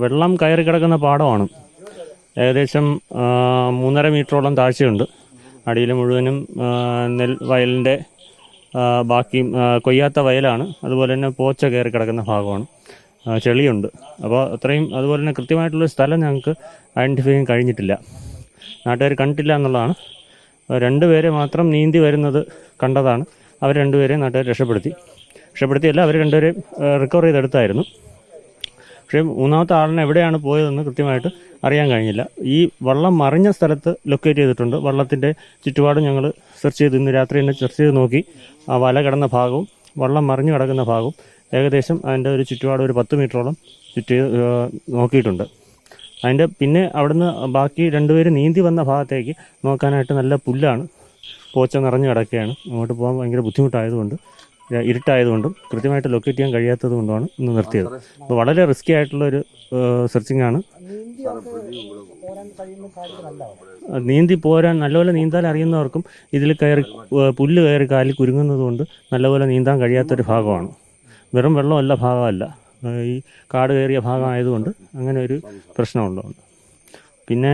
വെള്ളം കയറി കിടക്കുന്ന പാടമാണ്. ഏകദേശം മൂന്നര മീറ്ററോളം താഴ്ചയുണ്ട്. അടിയിൽ മുഴുവനും നെൽ വയലിന്റെ ബാക്കി കൊയ്യാത്ത വയലാണ്. അതുപോലെ തന്നെ പോച്ച കയറി കിടക്കുന്ന ഭാഗമാണ്. ചെളിയുണ്ട്. അപ്പോൾ അത്രയും അതുപോലെ തന്നെ കൃത്യമായിട്ടുള്ള സ്ഥലം ഞങ്ങൾക്ക് ഐഡന്റിഫൈ ചെയ്യാൻ കഴിഞ്ഞിട്ടില്ല. നാട്ടുകാർ കണ്ടിട്ടില്ല എന്നുള്ളതാണ്. രണ്ടുപേരെ മാത്രം നീന്തി വരുന്നത് കണ്ടതാണ്. അവർ രണ്ടുപേരെയും നാട്ടുകാർ രക്ഷപ്പെടുത്തി. രക്ഷപ്പെടുത്തിയല്ല അവർ രണ്ടുപേരെയും റിക്കവർ ചെയ്തെടുത്തായിരുന്നു. പക്ഷേ മൂന്നാമത്തെ ആളിനെ എവിടെയാണ് പോയതെന്ന് കൃത്യമായിട്ട് അറിയാൻ കഴിഞ്ഞില്ല. ഈ വള്ളം മറിഞ്ഞ സ്ഥലത്ത് ലൊക്കേറ്റ് ചെയ്തിട്ടുണ്ട്. വള്ളത്തിന്റെ ചുറ്റുപാടും ഞങ്ങൾ സെർച്ച് ചെയ്ത് ഇന്ന് രാത്രി തന്നെ സെർച്ച് ചെയ്ത് നോക്കി. ആ വല കിടന്ന ഭാഗവും വള്ളം മറിഞ്ഞു കിടക്കുന്ന ഭാഗവും ഏകദേശം അതിന്റെ ഒരു ചുറ്റുപാട് ഒരു പത്ത് മീറ്ററോളം ചുറ്റി നോക്കിയിട്ടുണ്ട്. അതിന്റെ പിന്നെ അവിടുന്ന് ബാക്കി രണ്ടുപേര് നീന്തി വന്ന ഭാഗത്തേക്ക് നോക്കാനായിട്ട് നല്ല പുല്ലാണ്. പോച്ച നിറഞ്ഞു കിടക്കുകയാണ്. അങ്ങോട്ട് പോകാൻ ഭയങ്കര ബുദ്ധിമുട്ടായതുകൊണ്ട് ഇരുട്ടായതുകൊണ്ടും കൃത്യമായിട്ട് ലൊക്കേറ്റ് ചെയ്യാൻ കഴിയാത്തത് കൊണ്ടുമാണ് ഇന്ന് നിർത്തിയത്. അപ്പോൾ വളരെ റിസ്കി ആയിട്ടുള്ള ഒരു സെർച്ചിങ് ആണ്. നീന്തി പോരാൻ നല്ലപോലെ നീന്താൻ അറിയുന്നവർക്കും ഇതിൽ കയറി പുല്ല് കയറി കാലിൽ കുരുങ്ങുന്നത് കൊണ്ട് നല്ലപോലെ നീന്താൻ കഴിയാത്തൊരു ഭാഗമാണ്. വെറും വെള്ളമല്ല ഭാഗമല്ല. ഈ കാട് കയറിയ ഭാഗമായതുകൊണ്ട് അങ്ങനെ ഒരു പ്രശ്നമുള്ളതുകൊണ്ട്. പിന്നെ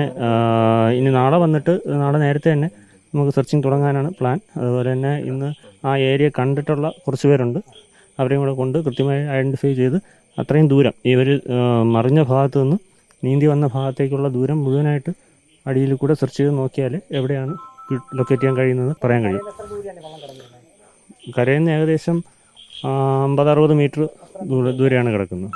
ഇനി നാളെ വന്നിട്ട് നാളെ നേരത്തെ തന്നെ നമുക്ക് സെർച്ചിങ് തുടങ്ങാനാണ് പ്ലാൻ അതുപോലെ തന്നെ ഇന്ന് ആ ഏരിയ കണ്ടിട്ടുള്ള കുറച്ച് പേരുണ്ട്. അവരെയും കൂടെ കൊണ്ട് കൃത്യമായി ഐഡന്റിഫൈ ചെയ്ത് അത്രയും ദൂരം ഇവർ മറിഞ്ഞ ഭാഗത്ത് നിന്ന് നീന്തി വന്ന ഭാഗത്തേക്കുള്ള ദൂരം മുഴുവനായിട്ട് അടിയിൽ കൂടെ സെർച്ച് ചെയ്ത് നോക്കിയാൽ എവിടെയാണ് ലൊക്കേറ്റ് ചെയ്യാൻ കഴിയുന്നത് പറയാൻ കഴിയും. കരയിൽ നിന്ന് ഏകദേശം അമ്പത് അറുപത് മീറ്റർ ദൂരെ ദൂരെയാണ് കിടക്കുന്നത്.